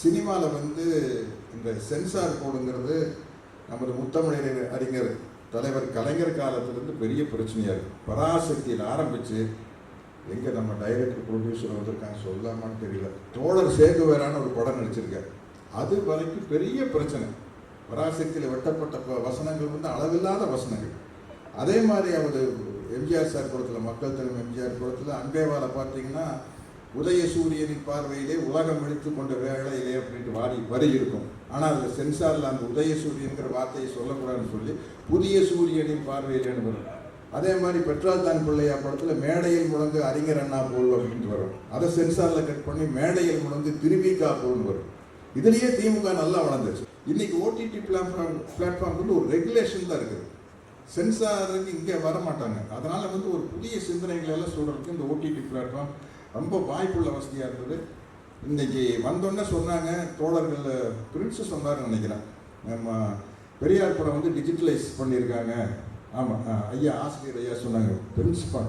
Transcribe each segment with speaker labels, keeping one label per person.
Speaker 1: சினிமாவில் வந்து இந்த சென்சார் கோடுங்கிறது நமது முத்தமிழர் அறிஞர் தலைவர் கலைஞர் காலத்திலிருந்து பெரிய பிரச்சனையாக இருக்குது பராசக்தியில் ஆரம்பித்து எங்கே நம்ம டைரக்டர் ப்ரொடியூசர் வந்திருக்காங்க சொல்லாமான்னு தெரியல. தோழர் சேகுவேரான ஒரு படம் நடிச்சிருக்காரு. அது வரைக்கும் பெரிய பிரச்சனை. பராசக்தியில் வெட்டப்பட்ட வசனங்கள் வந்து அளவில்லாத வசனங்கள். அதே மாதிரி அவர் எம்ஜிஆர் சார் படத்தில் மக்கள் தலைமை எம்ஜிஆர் படத்தில் அன்பேவாலை பார்த்தீங்கன்னா உதய சூரியனின் பார்வையிலே உலகம் இழுத்து கொண்ட வேளையிலே அப்படின்ட்டு வாடி வரி இருக்கும். ஆனால் அதில் சென்சாரில் அந்த உதய சூரியன்கிற வார்த்தையை சொல்லக்கூடாதுன்னு சொல்லி புதிய சூரியனின் பார்வையிலேன்னு வரும்? அதே மாதிரி பெட்ரோல் தான் பிள்ளையா படத்தில் மேடையில் முழங்கு அறிஞர் அண்ணா போல் அப்படின்ட்டு வரும். அதை சென்சாரில் கட் பண்ணி மேடையில் முழங்கு திருவிக்கா போல்னு வரும். இதுலேயே திமுக நல்லா வளர்ந்துச்சு. இன்னைக்கு ஓடிடி பிளாட்ஃபார்ம் பிளாட்ஃபார்ம் வந்து ஒரு ரெகுலேஷன் தான் இருக்குது. சென்சாருக்கு இங்கே வர மாட்டாங்க. அதனால் வந்து ஒரு புதிய சிந்தனைகள் எல்லாம் சொல்கிறதுக்கு இந்த ஓடிடி பிளாட்ஃபார்ம் ரொம்ப வாய்ப்புள்ள வசதியாக இருந்தது. இன்னைக்கு வந்தோடனே சொன்னாங்க தோழர்கள் பிரின்ஸு சொன்னார்னு நினைக்கிறேன். நம்ம பெரியார் படம் வந்து டிஜிட்டலைஸ் பண்ணியிருக்காங்க. ஆமாம் ஐயா ஆசிரியர் ஐயா சொன்னாங்க பிரின்சிபால்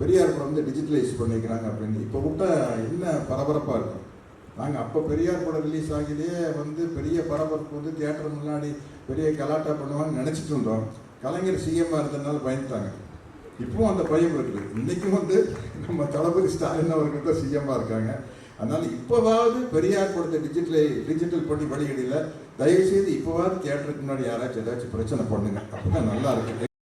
Speaker 1: பெரியார் படம் வந்து டிஜிட்டலைஸ் பண்ணிக்கிறாங்க அப்படின்னு. இப்போ விட்டா என்ன பரபரப்பாக இருக்கும் நாங்கள் அப்போ பெரியார் படம் ரிலீஸ் ஆகியதே வந்து பெரிய பரபரப்பு வந்து தியேட்டர் முன்னாடி பெரிய கலாட்டா பண்ணுவாங்கன்னு நினச்சிட்டு இருந்தோம். கலைஞர் சிஎம்மாக இருந்ததுனால பயந்துட்டாங்க. இப்போவும் அந்த பயம் இருக்குது. இன்றைக்கும் வந்து நம்ம தளபதி ஸ்டாலின் அவர்கள் தான் சிஎம்மாக இருக்காங்க. அதனால இப்போவாவது பெரியார் கொடுத்த டிஜிட்டலை டிஜிட்டல் பண்ணி வெளியிடல தயவுசெய்து இப்போவாவது தேட்டருக்கு முன்னாடி யாராச்சும் ஏதாச்சும் பிரச்சனை பண்ணுங்க. அப்பதான் நல்லா இருக்கு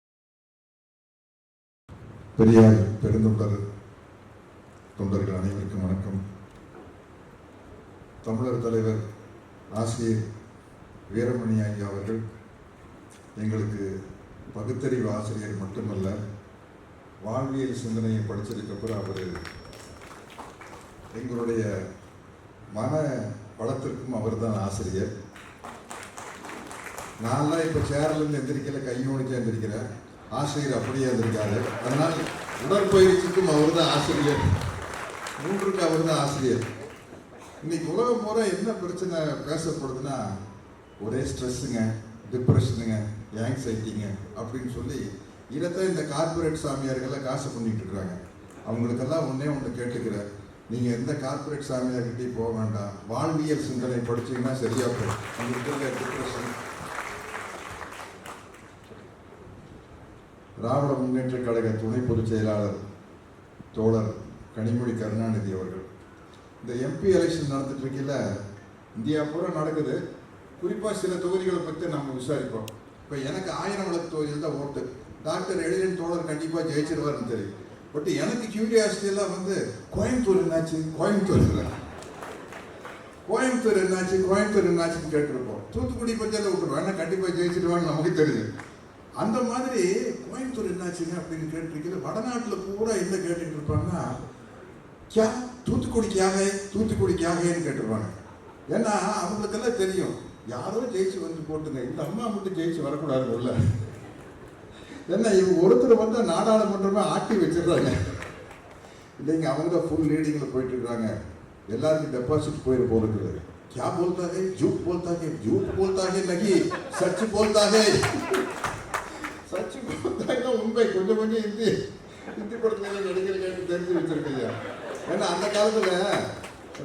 Speaker 1: பெரியார் பெருந்தொண்டர் தொண்டர்கள் அனைவருக்கும் வணக்கம். தமிழர் தலைவர் ஆசிரியர் வீரமணி ஐயா அவர்கள் எங்களுக்கு பகுத்தறிவு ஆசிரியர் மட்டுமல்ல வாழ்வியல் சிந்தனையை படித்ததுக்கப்புறம் அவர் எங்களுடைய மன வளத்திற்கும் அவர்தான் ஆசிரியர். நான்லாம் இப்போ சேர்லேருந்து எந்திரிக்கல கையோடிச்சு எந்திரிக்கிறேன். ஆசிரியர் அப்படியே எந்திரிக்காரு. அதனால் உடற்பயிற்சிக்கும் அவர் தான் ஆசிரியர். மூன்றுக்கு அவர் தான் ஆசிரியர். இன்னைக்கு உலகம் பூரா என்ன பிரச்சனை பேசப்படுதுன்னா ஒரே ஸ்ட்ரெஸ்ஸுங்க டிப்ரெஷனுங்க ஆங்ஸைட்டிங்க அப்படின்னு சொல்லி இதைத்தான் இந்த கார்ப்பரேட் சாமியார்கள்லாம் காசு பண்ணிட்டு இருக்கிறாங்க அவங்களுக்கெல்லாம் ஒன்றே ஒன்று கேட்டுக்கிறேன். நீங்கள் எந்த கார்ப்பரேட் சாமியார்கிட்டையும் போக வேண்டாம். வாழ்வியல் சிந்தனை படிச்சீங்கன்னா சரியாக போகும். உங்களுக்கு டிப்ரெஷன் திராவிட முன்னேற்ற கழக துணை பொதுச் செயலாளர் தோழர் கனிமொழி கருணாநிதி அவர்கள். இந்த எம்பி எலெக்ஷன் நடந்துட்டு இருக்கையில் இந்தியா பூரா நடக்குது. குறிப்பாக சில தொகுதிகளை பற்றி நம்ம விசாரிப்போம். இப்போ எனக்கு ஆயிரம் விளக்கு தொகுதியில் தான் ஓட்டு. டாக்டர் எழிலன் தோழர் கண்டிப்பாக ஜெயிச்சிருவாருன்னு தெரியும். பட் எனக்கு கியூரியாசிட்டியெல்லாம் வந்து கோயம்புத்தூர் என்னாச்சு? கோயம்புத்தூர். இல்லை கோயம்புத்தூர் என்னாச்சு? கோயம்புத்தூர் என்னாச்சுன்னு கேட்டிருப்போம். தூத்துக்குடி பற்றியெல்லாம் விட்டுருவோம் ஏன்னா கண்டிப்பாக ஜெயிச்சிருவான்னு நமக்கு தெரியும். அந்த மாதிரி கோயம்புத்தூர் என்னாச்சுங்க அப்படின்னு கேட்டிருக்கிறது வடநாட்டில் பூரா என்ன கேட்டுட்டு இருப்பாங்கன்னா கியா தூத்துக்குடிக்காக தூத்துக்குடிக்காகன்னு கேட்டுருவாங்க ஏன்னா அவங்களுக்கெல்லாம் தெரியும். யாரோ ஜெயிச்சு வந்து போட்டுங்க. இந்த அம்மா மட்டும் ஜெயிச்சு வரக்கூடாது உள்ள ஏன்னா இவங்க ஒருத்தர் வந்து நாடாளுமன்றமே ஆட்டி வச்சிடுறாங்க இல்லைங்க அவங்க தான் ஃபுல் லீடிங்கில் போயிட்டு இருக்காங்க எல்லாருக்கும் டெபாசிட் போயிட போகிறது क्या बोलता है झूठ बोलता है झूठ बोलता है नहीं सच बोलता है சச்சு போட்டாங்க உண்மை கொஞ்சம் கொஞ்சம் ஹிந்தி ஹிந்தி படத்துல நடிக்கிற கேட்டு தெரிஞ்சு வச்சிருக்கீங்க ஏன்னா அந்த காலத்துல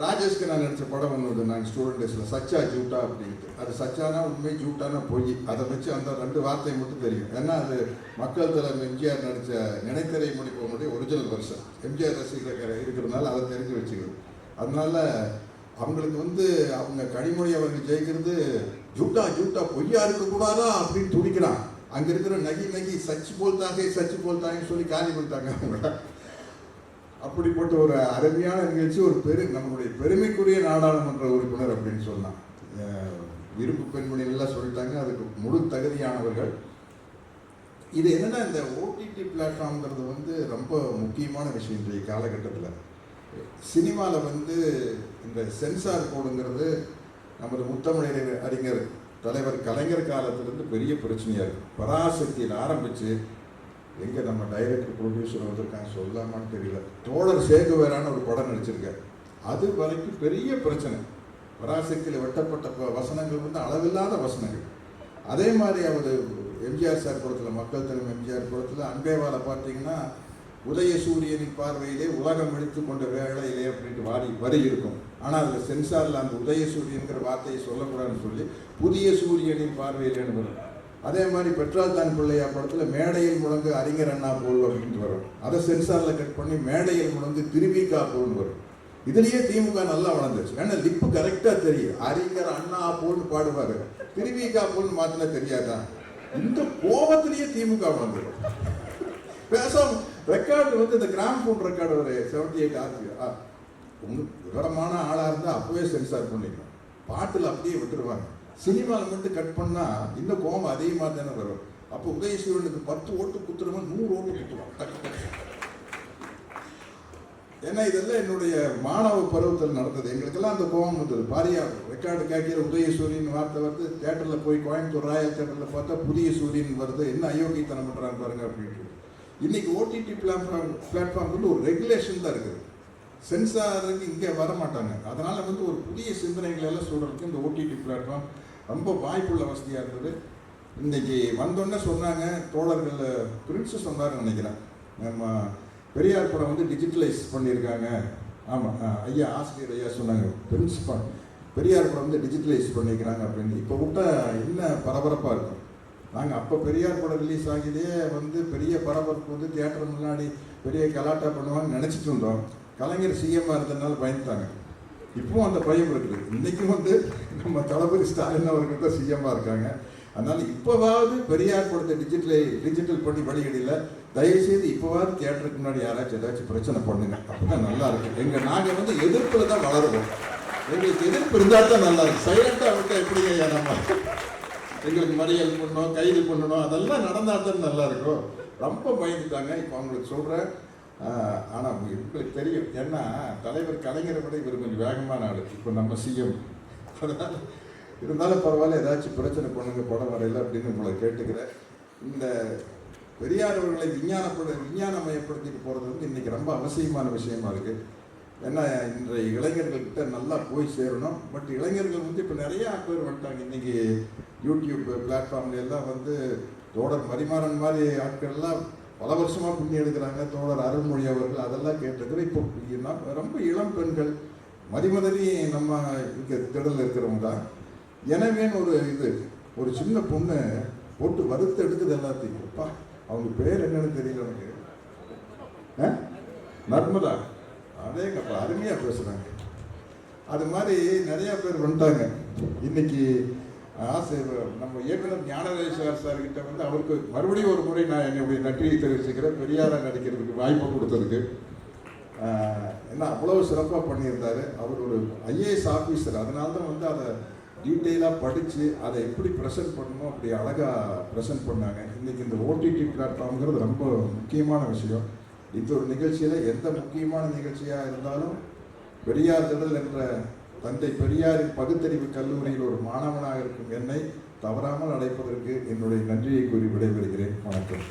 Speaker 1: ராஜேஷ்க்கு நான் நினச்ச படம் ஒன்று வந்து நாங்கள் ஸ்டூடெண்ட் டேஸில் சச்சா ஜூட்டா அப்படின்ட்டு. அது சச்சானா உண்மை ஜூட்டானா பொய் அதை வச்சு அந்த ரெண்டு வார்த்தை மட்டும் தெரியும். ஏன்னா அது மக்கள் தலைமை எம்ஜிஆர் நடித்த நினைத்தரை முடிப்பவனுடைய ஒரிஜினல் வருஷம் எம்ஜிஆர் ரசிகர் இருக்கிறதுனால அதை தெரிஞ்சு வச்சுக்கிறது அதனால அவங்களுக்கு வந்து அவங்க கனிமொழி அவர்கள் ஜெயிக்கிறது ஜூட்டா ஜூட்டா பொய்யா இருக்கக்கூடாதா? அப்படின்னு துடிக்கிறான் அங்கே இருக்கிற நகி நகி சச்சு போல்தாங்க சச்சு போல்தாங்கன்னு சொல்லி காலி கொடுத்தாங்க அவங்க அப்படிப்பட்ட ஒரு அருமையான நிகழ்ச்சி ஒரு பெரு நம்மளுடைய பெருமைக்குரிய நாடாளுமன்ற உறுப்பினர் அப்படின்னு சொல்லலாம். விரும்பு பெண்மணிகள்லாம் சொல்லிட்டாங்க. அதுக்கு முழு தகுதியானவர்கள். இது என்னன்னா இந்த ஓடிடி பிளாட்ஃபார்ம்ங்கிறது வந்து ரொம்ப முக்கியமான விஷயம் இன்றைய காலகட்டத்தில். சினிமாவில் வந்து இந்த சென்சார் கோடுங்கிறது நமது முத்தமிழர் அறிஞர் தலைவர் கலைஞர் காலத்திலிருந்து பெரிய பிரச்சனையாக இருக்குது பராசக்தியில் ஆரம்பித்து எங்கே நம்ம டைரக்டர் ப்ரொடியூசர் வந்திருக்காங்க சொல்லாமான்னு தெரியல. தோழர் சேகுவேரான ஒரு படம் நடிச்சிருக்காரு. அது வரைக்கும் பெரிய பிரச்சனை. பராசக்தியில் வெட்டப்பட்ட வசனங்கள் வந்து அளவில்லாத வசனங்கள். அதே மாதிரி அவர் எம்ஜிஆர் சார் படத்தில் மக்கள் தலைமை எம்ஜிஆர் படத்தில் அன்பேவால பார்த்தீங்கன்னா உதய சூரியனின் பார்வையிலே உலகம் இழுத்து கொண்ட வேளையிலே அப்படின்ட்டு வாரி வரி இருக்கும். ஆனால் அதில் சென்சாரில் அந்த உதயசூரியன்கிற வார்த்தையை சொல்லக்கூடாதுன்னு சொல்லி புதிய சூரியனின் பார்வையிலேன்னு வரும் அதே மாதிரி பெட்ரோல் தான் பிள்ளையா படத்தில் மேடையில் முழங்கு அறிஞர் அண்ணா போல் அப்படின்ட்டு வரும். அதை சென்சாரில் கட் பண்ணி மேடையில் முழங்கு திருவிக்கா போல்னு வரும். இதுலேயே திமுக நல்லா வளர்ந்துச்சு. ஏன்னா லிப்பு கரெக்டாக தெரியும் அறிஞர் அண்ணா போல்னு பாடுவாரு. திருவிக்கா போல்னு மாத்தினா தெரியாதா? இந்த கோபத்திலேயே திமுக வளர்ந்துடும் பேசாம ரெக்கார்டு வந்து இந்த கிராம் ஃபோன் ரெக்கார்டு ஒரு செவன்டி எயிட் ஆச்சு. ஆ, உங்க விவரமான ஆளாக இருந்தால் அப்போவே சென்சார் பண்ணிக்கணும் பாட்டில் அப்படியே விட்டுருவாங்க. சினிமாவில் மட்டும் கட் பண்ணால் இன்னும் கோபம் அதிகமாக தானே வரும். அப்போ உதயசூரனுக்கு பத்து ஓட்டு குத்துறவன் நூறு ஓட்டு குத்துவான். டக்கு டக்கு ஏன்னா இதெல்லாம் என்னுடைய மாணவ பருவத்தில் நடந்தது. எங்களுக்கெல்லாம் அந்த கோபம் வந்தது. பாரியா ரெக்கார்டு கேட்கிற உதயசூரியன் வார்த்தை வருது. தேட்டரில் போய் கோயம்புத்தூர் ராயல் தேட்டரில் பார்த்தா புதிய சூரியன் வருது. என்ன அயோக்கியத்தனம் பண்ணுறாங்க பாருங்க அப்படின்ட்டு இன்னைக்கு ஓடிடி பிளாட்ஃபார்ம் பிளாட்ஃபார்ம் வந்து ஒரு ரெகுலேஷன் தான் இருக்குது. சென்சாருக்கு இங்கே வர மாட்டாங்க. அதனால் வந்து ஒரு புதிய சிந்தனைகளெல்லாம் எல்லாம் இந்த ஓடிடி பிளாட்ஃபார்ம் ரொம்ப வாய்ப்புள்ள வசதியாக இருந்தது. இன்னைக்கு வந்தோடனே சொன்னாங்க தோழர்கள் பிரின்ஸு சொன்னாருன்னு நினைக்கிறேன். நம்ம பெரியார் படம் வந்து டிஜிட்டலைஸ் பண்ணியிருக்காங்க. ஆமாம் ஐயா ஆசிரியர் ஐயா சொன்னாங்க பிரின்சிபால் பெரியார் படம் வந்து டிஜிட்டலைஸ் பண்ணியிருக்கிறாங்க அப்படின்னு. இப்போ விட்டா என்ன பரபரப்பாக இருக்கும் நாங்கள் அப்போ பெரியார் படம் ரிலீஸ் ஆகியதே வந்து பெரிய பரபரப்பு வந்து தியேட்டர் முன்னாடி பெரிய கலாட்டா பண்ணுவாங்கன்னு நினச்சிட்டு இருந்தோம். கலைஞர் சிஎம்மாக இருந்ததுனால பயந்துட்டாங்க. இப்பவும் அந்த பயம் இருக்குது. இன்றைக்கும் வந்து நம்ம தளபதி ஸ்டாலின் அவர்கள் தான் சிஎம்மாக இருக்காங்க. அதனால இப்போவாவது பெரியார் கொடுத்த டிஜிட்டலை டிஜிட்டல் பண்ணி வெளியிடல தயவுசெய்து இப்போவாவது தியேட்டருக்கு முன்னாடி யாராச்சும் ஏதாச்சும் பிரச்சனை பண்ணுங்க. அப்பதான் நல்லா இருக்கு எங்க நாங்கள் வந்து எதிர்ப்பில் தான் வளருவோம். எங்களுக்கு எதிர்ப்பு இருந்தால் தான் நல்லா இருக்கும். சைலண்டாக விட்டா எப்படி ஐயா நம்ம? எங்களுக்கு மறியல் பண்ணணும் கைது பண்ணணும் அதெல்லாம் நடந்தால் தான் நல்லா இருக்கும். ரொம்ப பயந்துட்டாங்க. இப்போ அவங்களுக்கு சொல்கிறேன் ஆனால் உங்களுக்கு தெரியும். ஏன்னா தலைவர் கலைஞரை விட இவர் கொஞ்சம் வேகமான ஆள். இப்போ நம்ம சிஎம் அதனால் இருந்தாலும் பரவாயில்ல ஏதாச்சும் பிரச்சனை பண்ணுங்க படம் வரையில் அப்படின்னு உங்களை கேட்டுக்கிறேன். இந்த பெரியார் அவர்களை விஞ்ஞானப்பட விஞ்ஞானமயப்படுத்திட்டு போகிறது வந்து இன்றைக்கி ரொம்ப அவசியமான விஷயமா இருக்குது ஏன்னா இன்றைய இளைஞர்கள்கிட்ட நல்லா போய் சேரணும். பட் இளைஞர்கள் வந்து இப்போ நிறையா பேர் வந்துட்டாங்க. இன்றைக்கி யூடியூப் பிளாட்ஃபார்ம்ல எல்லாம் வந்து தோடர் மரிமாறன் மாதிரி ஆட்கள்லாம் பல வருஷமாக புண்ணி எடுக்கிறாங்க. தோழர் அருள்மொழி அவர்கள் அதெல்லாம் கேட்டிருக்கிறேன் இப்போ நான் ரொம்ப இளம் பெண்கள் மதிமதனி நம்ம இங்கே திடலில் இருக்கிறவங்க தான் எனவேன்னு ஒரு இது ஒரு சின்ன பொண்ணு போட்டு வறுத்து எடுக்குது எல்லாத்தையும். அப்பா அவங்க பேர் என்னன்னு தெரியல எனக்கு ஆ? நர்மதா. அதேங்கப்பா அருமையாக பேசுகிறாங்க அது மாதிரி நிறையா பேர் வந்துட்டாங்க. இன்னைக்கு நம்ம இயக்குனர் ஞானதேஸ்வர் சார் கிட்ட வந்து அவருக்கு மறுபடியும் ஒரு முறை நான் என்னுடைய நன்றியை தெரிவிச்சுக்கிறேன். பெரியாராக நடிக்கிறதுக்கு வாய்ப்பு கொடுத்ததுக்கு. ஏன்னா என்ன அவ்வளவு சிறப்பாக பண்ணியிருந்தார். அவர் ஒரு ஐஏஎஸ் ஆஃபீஸர் அதனால தான் வந்து அதை டீட்டெயிலாக படித்து அதை எப்படி ப்ரெசென்ட் பண்ணணுமோ அப்படி அழகாக ப்ரெசென்ட் பண்ணாங்க. இன்றைக்கி இந்த ஓடிடி பிளாட்ஃபார்ம்ங்கிறது ரொம்ப முக்கியமான விஷயம். இந்த ஒரு நிகழ்ச்சியில் எந்த முக்கியமான நிகழ்ச்சியாக இருந்தாலும் பெரியார் திடல் என்ற தந்தை பெரியாரின் பகுத்தறிவு கல்லூரியில் ஒரு மாணவனாக இருக்கும் என்னை தவறாமல் அழைப்பதற்கு என்னுடைய நன்றியை கூறி விடைபெறுகிறேன். வணக்கம்.